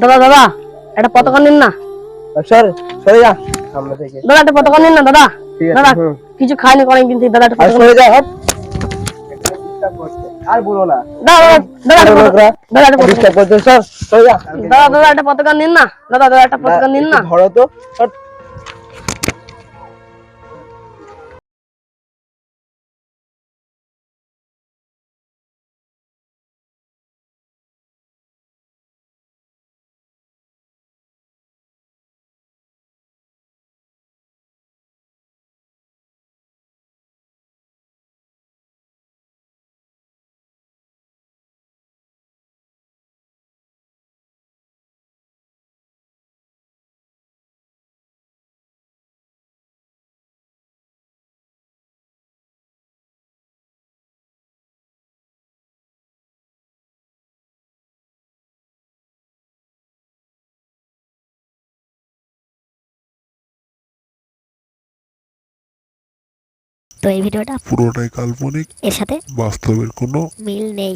দাদা দাদা একটা পতাকা নিন না। সর সরে যা সামনে থেকে। দাদা একটা পতাকা নিন না দাদা। দাদা কিছু খাইনি করেন কিন্তু দাদা একটা পতাকা সরে যা হট। আর বলো না। দাদা দাদা দাদা একটা পতাকা- সরে যা। দাদা দাদা একটা পতাকা নিন না। দাদা দাদা একটা পতাকা নিন না। ধরো তো তো এই ভিডিওটা পুরোটাই কাল্পনিক এর সাথে বাস্তবের কোনো মিল নেই।